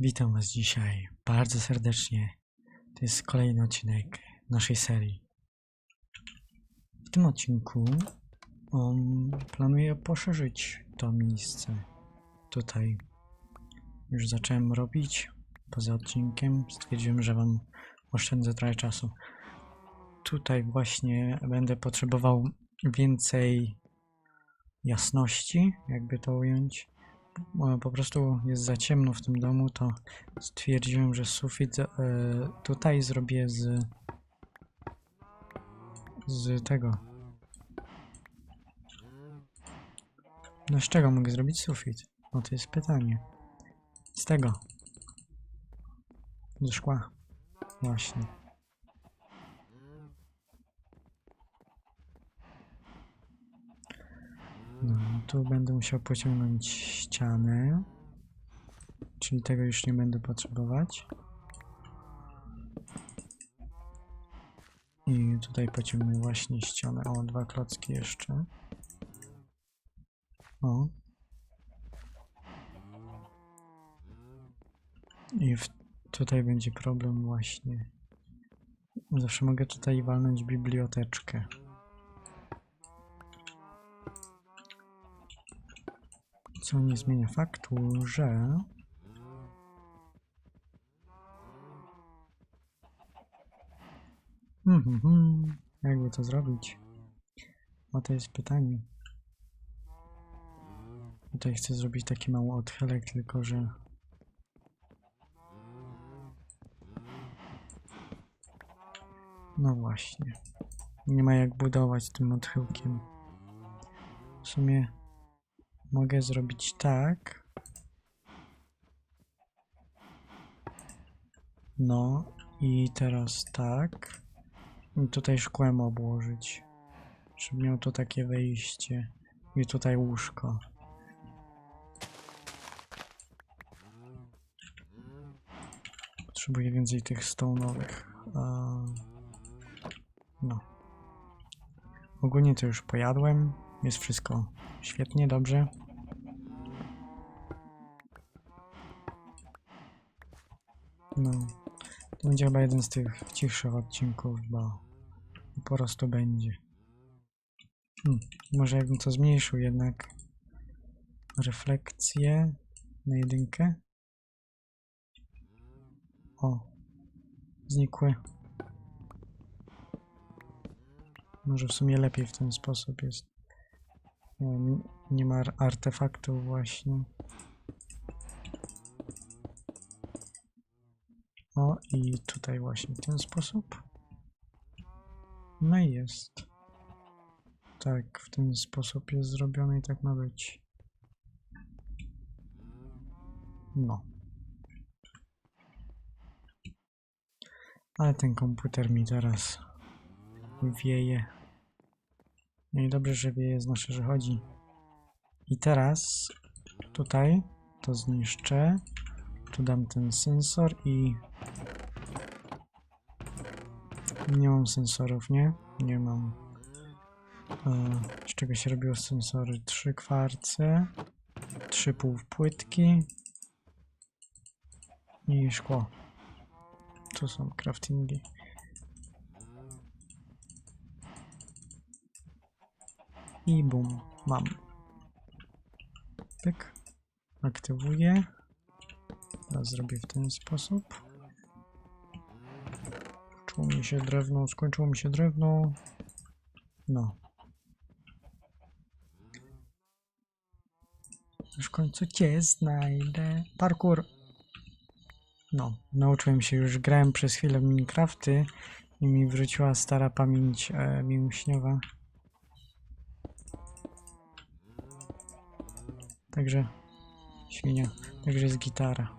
Witam Was dzisiaj bardzo serdecznie. To jest kolejny odcinek naszej serii. W tym odcinku um, planuję poszerzyć to miejsce. Tutaj już zacząłem robić. Poza odcinkiem stwierdziłem, że Wam oszczędzę trochę czasu. Tutaj właśnie będę potrzebował więcej jasności, jakby to ująć po prostu jest za ciemno w tym domu, to stwierdziłem, że sufit e, tutaj zrobię z z tego. No z czego mogę zrobić sufit? No to jest pytanie. Z tego. Ze szkła. Właśnie. No, tu będę musiał pociągnąć ścianę. Czyli tego już nie będę potrzebować. I tutaj pociągnę właśnie ścianę. O, dwa klocki jeszcze. O. I w, tutaj będzie problem właśnie. Zawsze mogę tutaj walnąć biblioteczkę. Co nie zmienia faktu, że Mhm, mhm. Jakby to zrobić? O to jest pytanie. Tutaj chcę zrobić taki mały odchylek, tylko że No właśnie. Nie ma jak budować tym odchyłkiem. W sumie mogę zrobić tak. No i teraz tak. I tutaj szkłem obłożyć. Żeby miał to takie wejście. I tutaj łóżko. Potrzebuję więcej tych stone'owych. No. Ogólnie to już pojadłem. Jest wszystko świetnie, dobrze. No. To będzie chyba jeden z tych cichszych odcinków, bo po prostu będzie. Hmm. Może jakbym to zmniejszył jednak. Refleksję na jedynkę. O. Znikły. Może w sumie lepiej w ten sposób jest. Nie, ma ar- artefaktów właśnie. O i tutaj właśnie w ten sposób. No i jest. Tak, w ten sposób jest zrobione i tak ma być. No. Ale ten komputer mi teraz wieje. No i dobrze, że wieje, znaczy, że chodzi. I teraz tutaj to zniszczę. Tu dam ten sensor i... Nie mam sensorów, nie? Nie mam. E, z czego się robiło sensory? Trzy kwarce, trzy półpłytki i szkło. Tu są craftingi. I bum, mam. Tak. Aktywuję. Teraz zrobię w ten sposób. Skończyło mi się drewno, skończyło mi się drewno. No. Już w końcu cię znajdę. Parkour. No, nauczyłem się już, grałem przez chwilę w Minecrafty i mi wróciła stara pamięć e, mięśniowa. Także świnia, także jest gitara.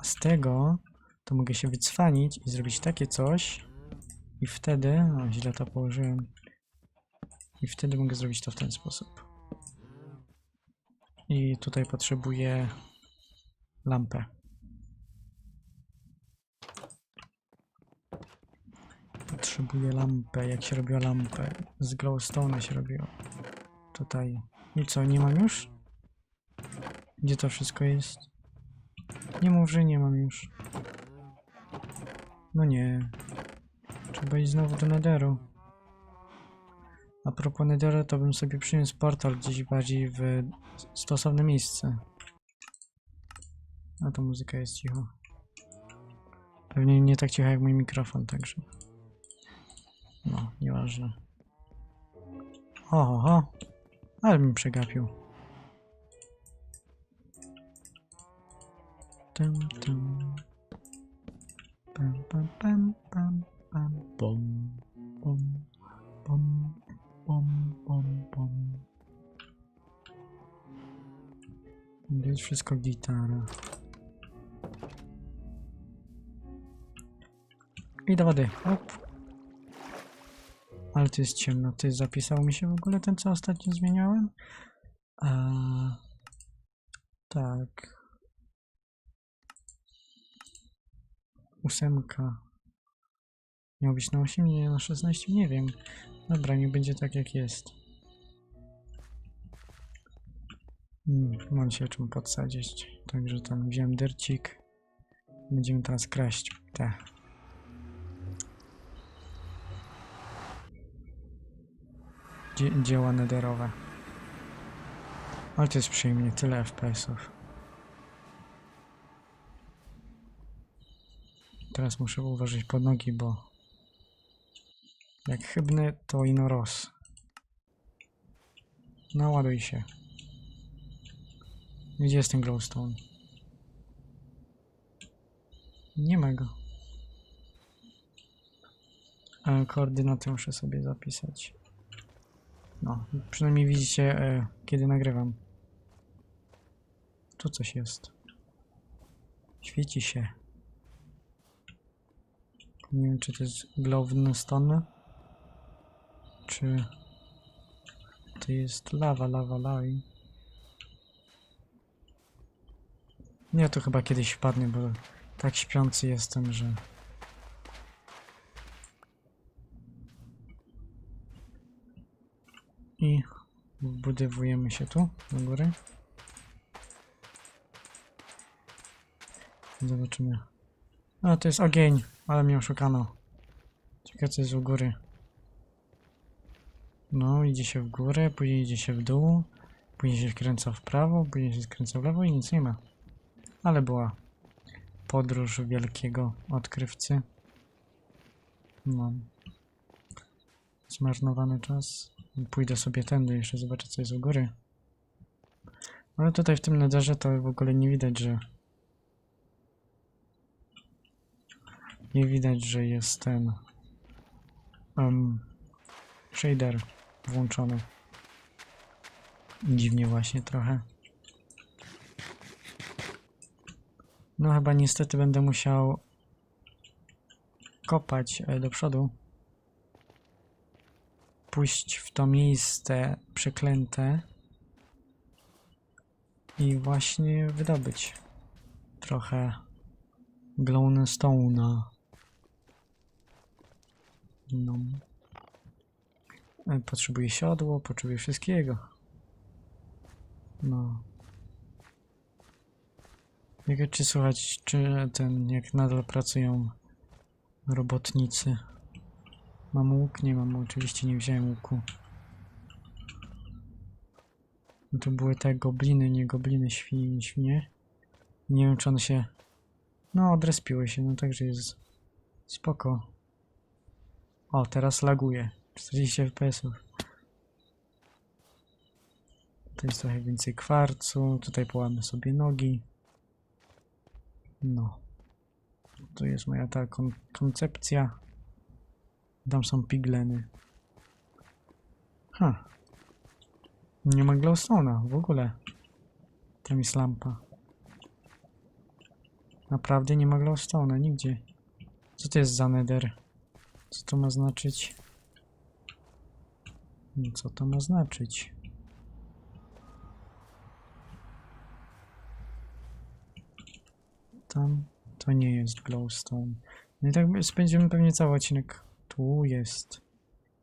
A z tego to mogę się wycwanić i zrobić takie coś i wtedy, o źle to położyłem, i wtedy mogę zrobić to w ten sposób. I tutaj potrzebuję lampę. Potrzebuję lampę. Jak się robiło lampę? Z glowstone się robiło. Tutaj. I co, nie mam już? Gdzie to wszystko jest? Nie mów, że nie mam już. No nie. Trzeba iść znowu do Netheru. A propos Netheru, to bym sobie przyniósł portal gdzieś bardziej w stosowne miejsce. A to muzyka jest cicho. Pewnie nie tak cicho jak mój mikrofon, także. No, nieważne. Oho, ho. Ale mi przegapił. Tum, tum. Pam, pam, pam, pam, pam, bom, bom, bom, bom, bom, bom. To jest wszystko gitara. I do wody. Op. Ale to jest ciemno. Ty zapisał mi się w ogóle ten, co ostatnio zmieniałem? A, tak. Ósemka. Miał być na 8, nie na 16, nie wiem. Dobra, nie będzie tak jak jest. Hmm, mam się czym podsadzić. Także tam wziąłem dercik. Będziemy teraz kraść te. Dzie dzieła nederowe. Ale to jest przyjemnie, tyle FPS-ów. Teraz muszę uważać pod nogi, bo jak chybny, to ino roz. Naładuj się. Gdzie jest ten glowstone? Nie ma go. Koordynaty muszę sobie zapisać. No, przynajmniej widzicie, e, kiedy nagrywam. Tu coś jest. Świeci się. Nie wiem, czy to jest glowstone, czy to jest lawa, lawa, lawa. Nie, to chyba kiedyś wpadnie, bo tak śpiący jestem, że... I wbudowujemy się tu, do góry. Zobaczymy. A, to jest ogień, ale mnie oszukano. Ciekawe, co jest u góry. No, idzie się w górę, później idzie się w dół, później się skręca w prawo, później się skręca w lewo i nic nie ma. Ale była podróż wielkiego odkrywcy. No. Zmarnowany czas. Pójdę sobie tędy, jeszcze zobaczę co jest u góry. Ale tutaj w tym nederze to w ogóle nie widać, że... Nie widać, że jest ten... Um, shader włączony. Dziwnie właśnie trochę. No chyba niestety będę musiał kopać e, do przodu. Pójść w to miejsce przeklęte i właśnie wydobyć trochę glowstone'a. No. Potrzebuję siodło, potrzebuję wszystkiego. No. Jak czy słuchać, czy ten, jak nadal pracują robotnicy. Mam łuk? Nie mam, oczywiście nie wziąłem łuku. No to były te gobliny, nie gobliny, świnie, świnie. Nie wiem, czy one się... No, odrespiły się, no także jest spoko. O, teraz laguje. 40 fps-ów. To jest trochę więcej kwarcu. Tutaj połamy sobie nogi. No. To jest moja ta kon koncepcja. Tam są pigleny. Ha. Nie ma glowstone'a w ogóle. Tam jest lampa. Naprawdę nie ma glowstone'a nigdzie. Co to jest za nether? Co to ma znaczyć? No, Co to ma znaczyć? Tam to nie jest glowstone. No i tak spędzimy pewnie cały odcinek. Tu jest.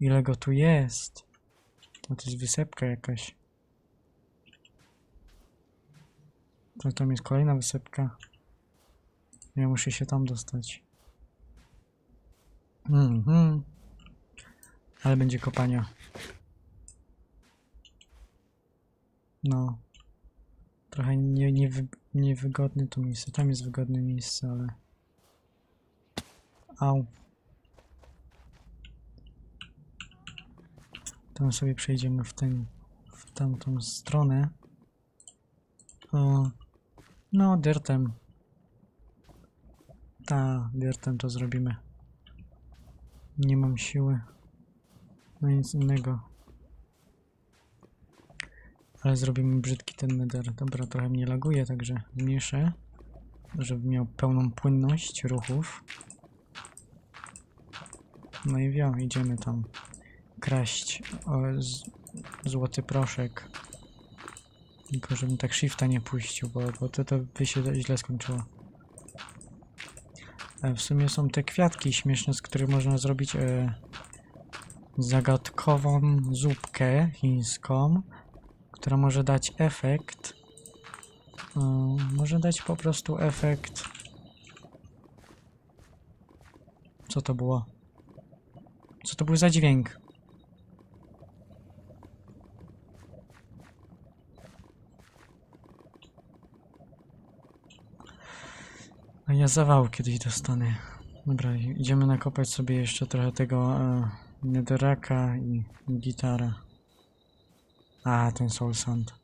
Ile go tu jest? To jest wysepka jakaś. To tam jest kolejna wysypka. Ja muszę się tam dostać. Mhm. Ale będzie kopania. No. Trochę nie, niewy, niewygodne to miejsce. Tam jest wygodne miejsce, ale... Au. Tam sobie przejdziemy w ten... w tamtą stronę. O. No, dirtem. Ta, dirtem to zrobimy. Nie mam siły. No nic innego. Ale zrobimy brzydki ten nether. Dobra, trochę mnie laguje, także zmniejszę. Żeby miał pełną płynność ruchów. No i wio, idziemy tam kraść o, złoty proszek. Tylko żebym tak shifta nie puścił, bo, bo to, to by się źle skończyło. E, w sumie są te kwiatki śmieszne, z których można zrobić e, zagadkową zupkę chińską, która może dać efekt. E, może dać po prostu efekt. Co to było? Co to był za dźwięk? Ja zawał kiedyś dostanę. Dobra, idziemy nakopać sobie jeszcze trochę tego e, i, gitara. A, ten soul sand.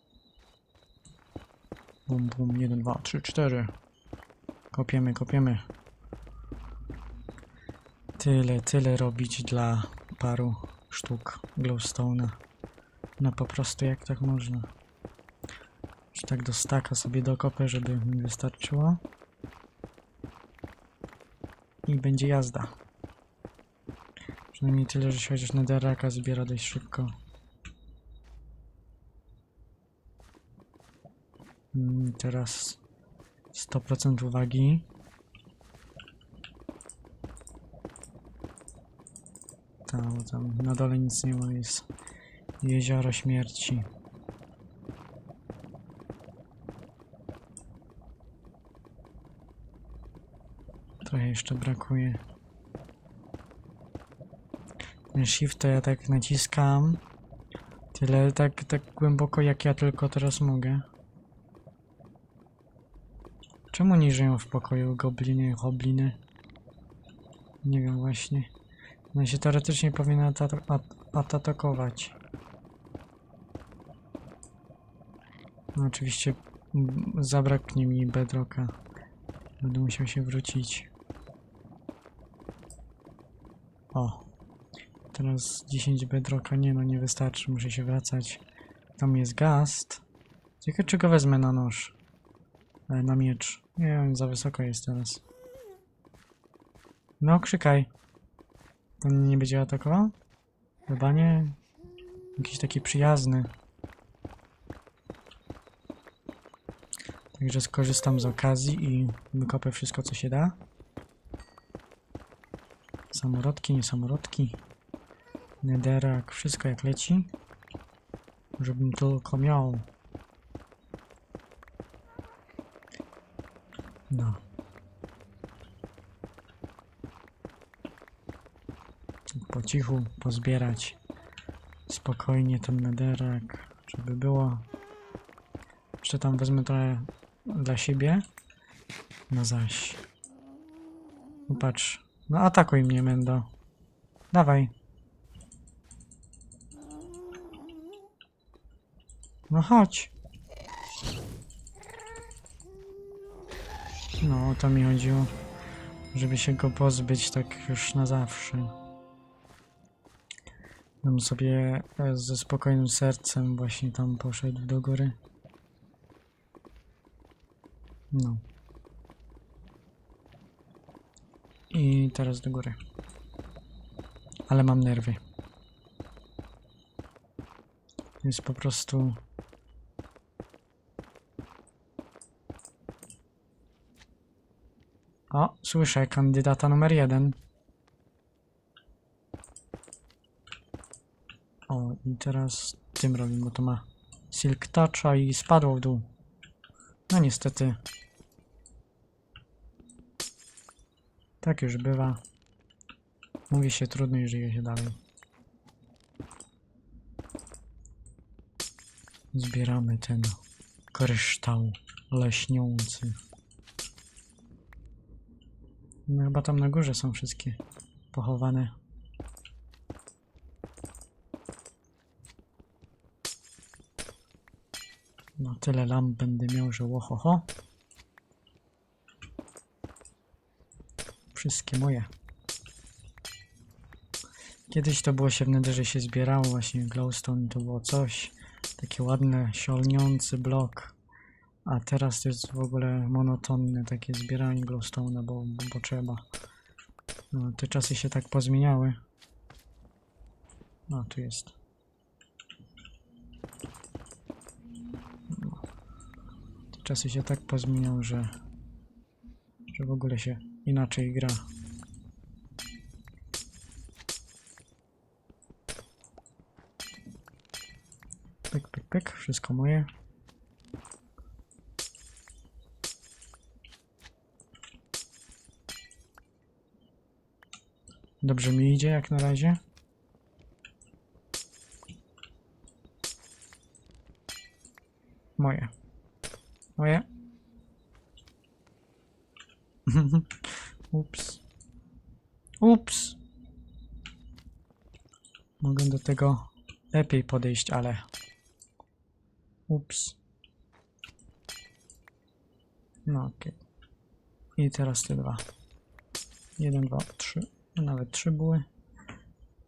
Bum, bum, 1, 2, 3, 4. Kopiemy, kopiemy. Tyle, tyle robić dla paru sztuk glowstone'a. No po prostu jak tak można. Czy tak do staka sobie dokopę, żeby mi wystarczyło. I będzie jazda. Przynajmniej tyle, że się chociaż netheraka zbiera dość szybko. Mm, Teraz 100% uwagi. Tam, tam na dole nic nie ma, jest jezioro śmierci. Trochę jeszcze brakuje. Ten shift to ja tak naciskam. Tyle, tak, tak głęboko jak ja tylko teraz mogę. Czemu nie żyją w pokoju gobliny hobliny? Nie wiem właśnie. No się teoretycznie powinna ata- at- atakować. No oczywiście zabraknie mi bedrocka. Będę musiał się wrócić. O. Teraz 10 bedrocka. Nie no, nie wystarczy. Muszę się wracać. Tam jest gast. Ciekawe czy go wezmę na nóż. E, na miecz. Nie wiem, za wysoko jest teraz. No, krzykaj. Mnie nie będzie atakował? Chyba nie. Jakiś taki przyjazny. Także skorzystam z okazji i wykopę wszystko, co się da. Samorodki, nie samorodki. Nederak, wszystko jak leci. Żebym tylko miał. No. Po cichu pozbierać spokojnie ten nederak, żeby było. Jeszcze tam wezmę trochę dla siebie. No zaś. No patrz. No atakuj mnie, Mendo. Dawaj. No chodź. No, to mi chodziło. Żeby się go pozbyć tak już na zawsze. Bym sobie e, ze spokojnym sercem właśnie tam poszedł do góry. No. I teraz do góry. Ale mam nerwy. Jest po prostu. O, słyszę kandydata numer jeden. O, i teraz tym robimy, bo to ma Silk Toucha i spadło w dół. No niestety. Tak już bywa. Mówi się trudno i żyje się dalej. Zbieramy ten kryształ leśniący. No chyba tam na górze są wszystkie pochowane. No tyle lamp będę miał, że łohoho. Wszystkie moje. Kiedyś to było się w Netherze się zbierało właśnie glowstone to było coś. Takie ładne, siolniący blok. A teraz to jest w ogóle monotonne takie zbieranie glowstone'a, bo, bo, trzeba. No, te czasy się tak pozmieniały. No, tu jest. Te czasy się tak pozmieniały, że, że w ogóle się inaczej gra. Pyk, pyk, pyk, wszystko moje. Dobrze mi idzie jak na razie. Moje. Moje. Ups. Ups. Mogę do lepiej podejść, ale... Ups. No okej. I teraz te dwa. Jeden, dwa, trzy. No, Nawet trzy były.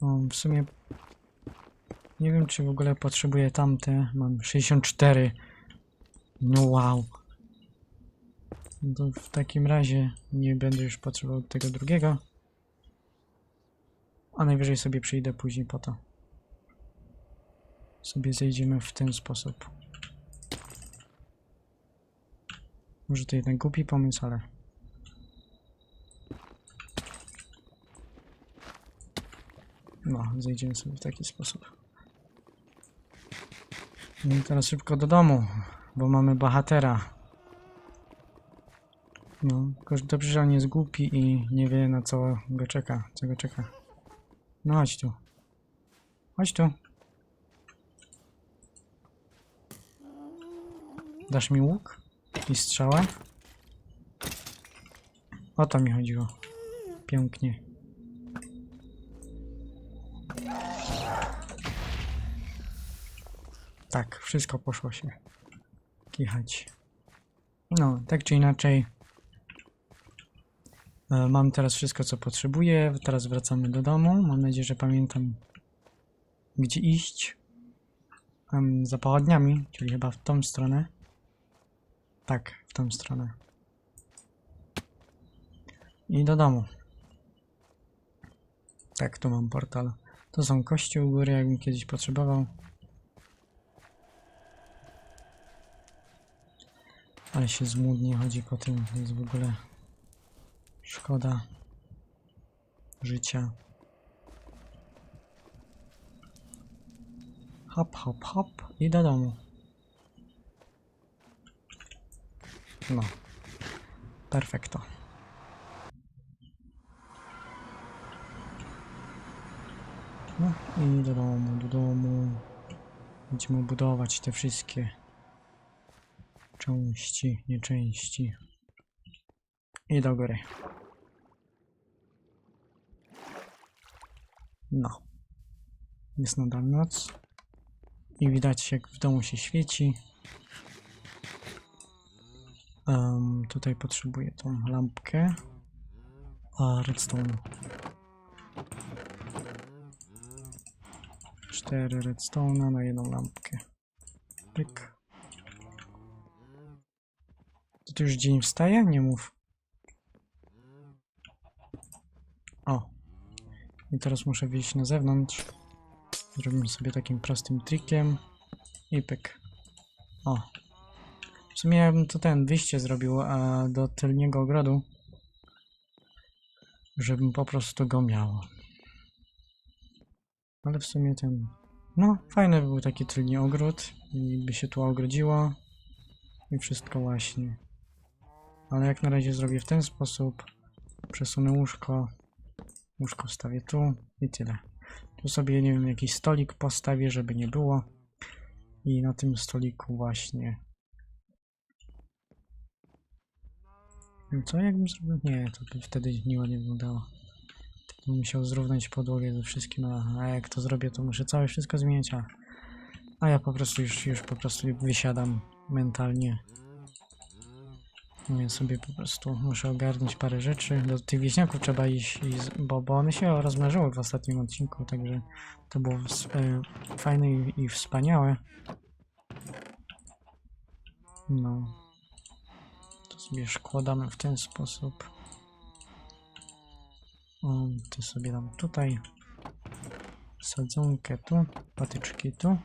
O, w sumie nie wiem, czy w ogóle potrzebuję tamte. Mam 64. No wow. No To w takim razie nie będę już potrzebował tego drugiego. A najwyżej sobie przyjdę później po to. Sobie zejdziemy w ten sposób. Może to jednak głupi pomysł, ale... No, zejdziemy sobie w taki sposób. No i teraz szybko do domu, bo mamy bohatera. No, tylko że dobrze, że on jest głupi i nie wie na co go czeka, co go czeka. No chodź tu. Chodź tu. Dasz mi łuk i strzałę? O to mi chodziło. Pięknie. Tak, wszystko poszło się kichać. No, tak czy inaczej. e, Mam teraz wszystko, co potrzebuję. Teraz wracamy do domu. Mam nadzieję, że pamiętam, gdzie iść. Za pochodniami, czyli chyba w tą stronę. Tak, w tą stronę. I do domu. Tak, tu mam portal. To są kości u góry, jakbym kiedyś potrzebował. Ale się zmudnie chodzi po tym, to jest w ogóle szkoda życia. Hop, hop, hop i do domu. No. Perfekto. No i do domu, do domu. Będziemy budować te wszystkie części, nie części. I do góry. No. Jest nadal noc. I widać jak w domu się świeci. Em, tutaj potrzebuję tą lampkę. A redstone. Cztery redstone'a na jedną lampkę. Pyk. To już dzień wstaje? Nie mów. O. I teraz muszę wyjść na zewnątrz. Zrobimy sobie takim prostym trikiem. I pyk. O. Sumie ja bym to ten wyjście zrobił a do tylniego ogrodu. Żebym po prostu go miał. Ale w sumie ten... No, fajny by był taki tylny ogród i by się tu ogrodziło. i wszystko właśnie. Ale jak na razie zrobię w ten sposób. Przesunę łóżko. Łóżko wstawię tu i tyle. Tu sobie, nie wiem, jakiś stolik postawię, żeby nie było. I na tym stoliku właśnie. Co jakbym zrobił? Nie, to by wtedy nie wyglądało. Bym musiał zrównać podłogę ze wszystkim, a, a jak to zrobię, to muszę całe wszystko zmieniać, a, a ja po prostu już, już po prostu wysiadam mentalnie. Więc sobie po prostu muszę ogarnąć parę rzeczy. Do tych wieśniaków trzeba iść, bo, bo one się rozmnożyły w ostatnim odcinku, także to było e, fajne i, i wspaniałe. No. Sobie szkładamy w ten sposób. O, to sobie dam tutaj. Sadzonkę tu, patyczki tu,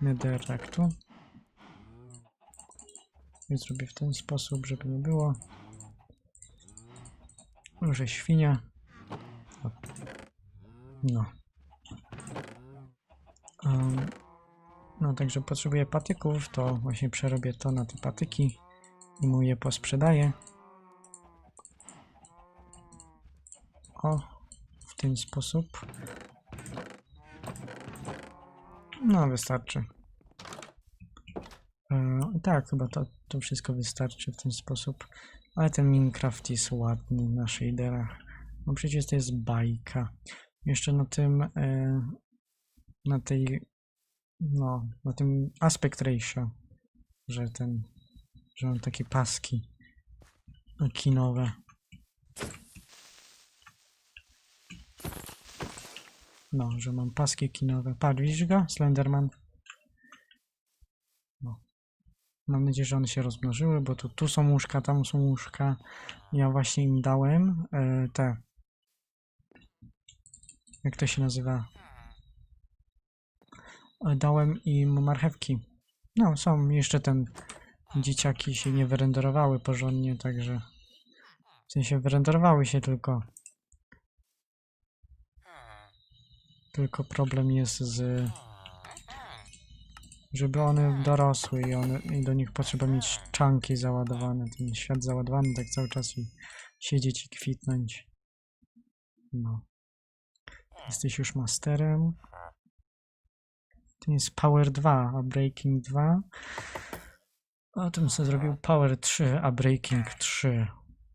nederak tu. I zrobię w ten sposób, żeby nie było. Może świnia. No. Um, no, także potrzebuję patyków, to właśnie przerobię to na te patyki i mu je posprzedaję. O, w ten sposób. No, wystarczy. E, tak, chyba to, to wszystko wystarczy w ten sposób. Ale ten Minecraft jest ładny na shaderach. No przecież to jest bajka. Jeszcze na tym, e, na tej, no, na tym aspect ratio, że ten, że mam takie paski kinowe. No, że mam paski kinowe. Patrz, widzisz go? Slenderman. No. Mam nadzieję, że one się rozmnożyły, bo tu, tu są łóżka, tam są łóżka. Ja właśnie im dałem e, te. Jak to się nazywa? E, Dałem im marchewki. No, są jeszcze ten. Dzieciaki się nie wyrenderowały porządnie, także. W sensie wyrenderowały się tylko. Tylko problem jest z. Żeby one dorosły i, one, i do nich potrzeba mieć czanki załadowane, ten świat załadowany tak cały czas i siedzieć i kwitnąć. No. Jesteś już masterem. To jest Power 2, a Breaking 2. A tym co zrobił Power 3, a Breaking 3.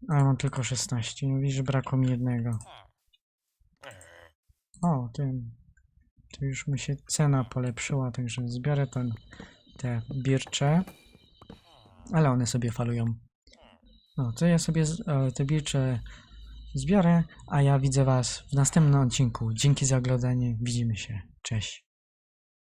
A mam tylko 16. Mówisz, że brakło mi jednego. O, ten. Tu już mi się cena polepszyła, także zbiorę ten, te bircze. Ale one sobie falują. No, to ja sobie e, te bircze zbiorę, a ja widzę Was w następnym odcinku. Dzięki za oglądanie. Widzimy się. Cześć.